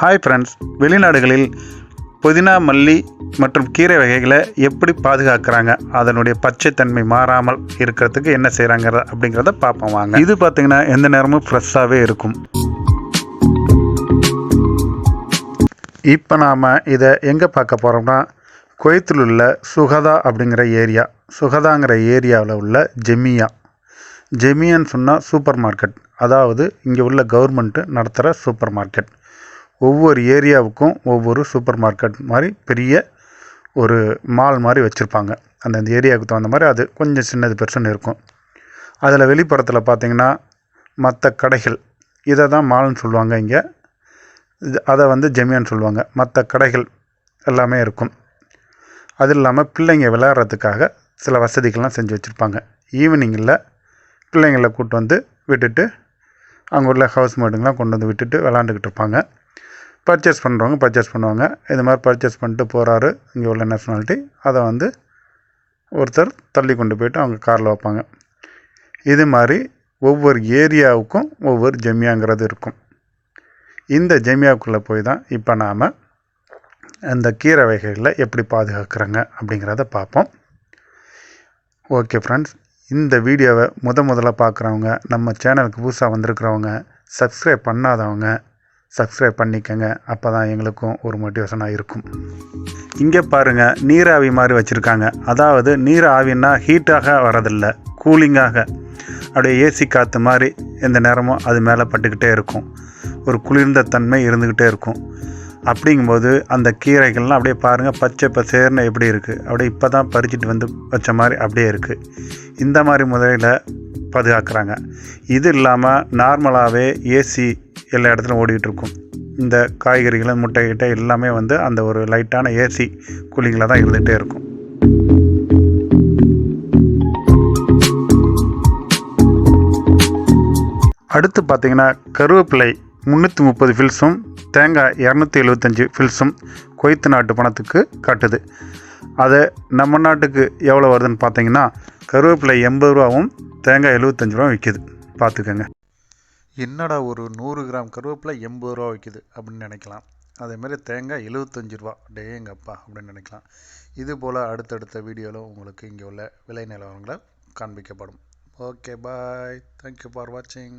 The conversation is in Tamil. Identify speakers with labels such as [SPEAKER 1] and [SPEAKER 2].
[SPEAKER 1] ஹாய் ஃப்ரெண்ட்ஸ் வெளிநாடுகளில் புதினா மல்லி மற்றும் கீரை வகைகளை எப்படி பாதுகாக்கிறாங்க? அதனுடைய பச்சைத்தன்மை மாறாமல் இருக்கிறதுக்கு என்ன செய்கிறாங்க அப்படிங்கிறத பார்ப்போம் வாங்க. இது பார்த்திங்கன்னா எந்த நேரமும் ஃப்ரெஷ்ஷாகவே இருக்கும். இப்போ நாம் இதை எங்கே பார்க்க போகிறோம்னா குவைத்தில் உள்ள சுகதா அப்படிங்கிற ஏரியா. சுகதாங்கிற ஏரியாவில் உள்ள ஜெமியா. ஜெமியான்னு சொன்னால் சூப்பர் மார்க்கெட் அதாவது இங்கே உள்ள கவர்மெண்ட்டு நடத்துகிற சூப்பர் மார்க்கெட் ஒவ்வொரு ஏரியாவுக்கும் ஒவ்வொரு சூப்பர் மார்க்கெட் மாதிரி பெரிய ஒரு மால் மாதிரி வச்சுருப்பாங்க. அந்தந்த ஏரியாவுக்கு தகுந்த மாதிரி அது கொஞ்சம் சின்னது பெருசுன்னு இருக்கும். அதில் வெளிப்புறத்தில் பார்த்திங்கன்னா மற்ற கடைகள் இதை தான் மால்னு சொல்லுவாங்க இங்கே. இது அதை வந்து ஜெமியான்னு சொல்லுவாங்க. மற்ற கடைகள் எல்லாமே இருக்கும். அது இல்லாமல் பிள்ளைங்க விளையாடுறதுக்காக சில வசதிகள்லாம் செஞ்சு வச்சுருப்பாங்க. ஈவினிங்கில் பிள்ளைங்களை கூப்பிட்டு வந்து விட்டுட்டு அங்கே உள்ள ஹவுஸ் மேட்டுங்கெலாம் கொண்டு வந்து விட்டுட்டு விளாண்டுக்கிட்டு இருப்பாங்க. பர்ச்சேஸ் பண்ணுறவங்க பர்ச்சேஸ் பண்ணுவாங்க. இது மாதிரி பர்ச்சேஸ் பண்ணிட்டு போகிறாரு இங்கே உள்ள நேஷ்னாலிட்டி அதை வந்து ஒருத்தர் தள்ளி கொண்டு போயிட்டு அவங்க காரில் வைப்பாங்க. இது மாதிரி ஒவ்வொரு ஏரியாவுக்கும் ஒவ்வொரு ஜெமியாங்கிறது இருக்கும். இந்த ஜெமியாவுக்குள்ளே போய் தான் இப்போ நாம் அந்த கீரை வகைகளை எப்படி பாதுகாக்கிறாங்க அப்படிங்கிறத பார்ப்போம். ஓகே ஃப்ரெண்ட்ஸ் இந்த வீடியோவை முத முதல்ல பார்க்குறவங்க நம்ம சேனலுக்கு புதுசாக வந்திருக்கிறவங்க சப்ஸ்கிரைப் பண்ணாதவங்க சப்ஸ்கிரைப் பண்ணிக்கங்க. அப்போ தான் எங்களுக்கும் ஒரு மோட்டிவேஷனாக இருக்கும். இங்கே பாருங்கள் நீராவி மாதிரி வச்சுருக்காங்க. அதாவது நீராவின்னா ஹீட்டாக வரதில்லை கூலிங்காக அப்படியே ஏசி காற்று மாதிரி எந்த நேரமும் அது மேலே பட்டுக்கிட்டே இருக்கும். ஒரு குளிர்ந்த தன்மை இருந்துக்கிட்டே இருக்கும். அப்படிங்கும்போது அந்த கீரைகள்லாம் அப்படியே பாருங்கள் பச்சை பசேர்னு எப்படி இருக்குது அப்படியே இப்போ தான் பறிச்சுட்டு வந்து வச்ச மாதிரி அப்படியே இருக்குது இந்த மாதிரி முறையில் பாதுகாக்கிறாங்க. இது இல்லாமல் நார்மலாகவே ஏசி எல்லா இடத்துலையும் ஓடிக்கிட்டு இருக்கும் இந்த காய்கறிகள் முட்டை எல்லாமே வந்து அந்த ஒரு லைட்டான ஏசி கூலிங்கில் தான் இருந்துகிட்டே இருக்கும். அடுத்து பார்த்திங்கன்னா கருவேப்பிலை முந்நூற்றி முப்பது ஃபில்ஸும் தேங்காய் இரநூத்தி எழுபத்தஞ்சி ஃபில்ஸும் கொய்த்து நாட்டு பணத்துக்கு காட்டுது. அதை நம்ம நாட்டுக்கு எவ்வளோ வருதுன்னு பார்த்தீங்கன்னா கருவேப்பிலை எண்பது ரூபாவும் தேங்காய் எழுபத்தஞ்சி ரூபா விற்கிது பார்த்துக்கோங்க. என்னடா ஒரு நூறு கிராம் கருவேப்பிலை எண்பது ரூபா விற்கிது அப்படின்னு நினைக்கலாம். அதேமாதிரி தேங்காய் எழுபத்தஞ்சி ரூபா. டேங்கப்பா அப்படின்னு நினைக்கலாம். இது போல் அடுத்தடுத்த வீடியோவில் உங்களுக்கு இங்கே உள்ள விலை நிலவரங்களை காண்பிக்கப்படும். ஓகே பாய் தேங்க்யூ ஃபார் வாட்சிங்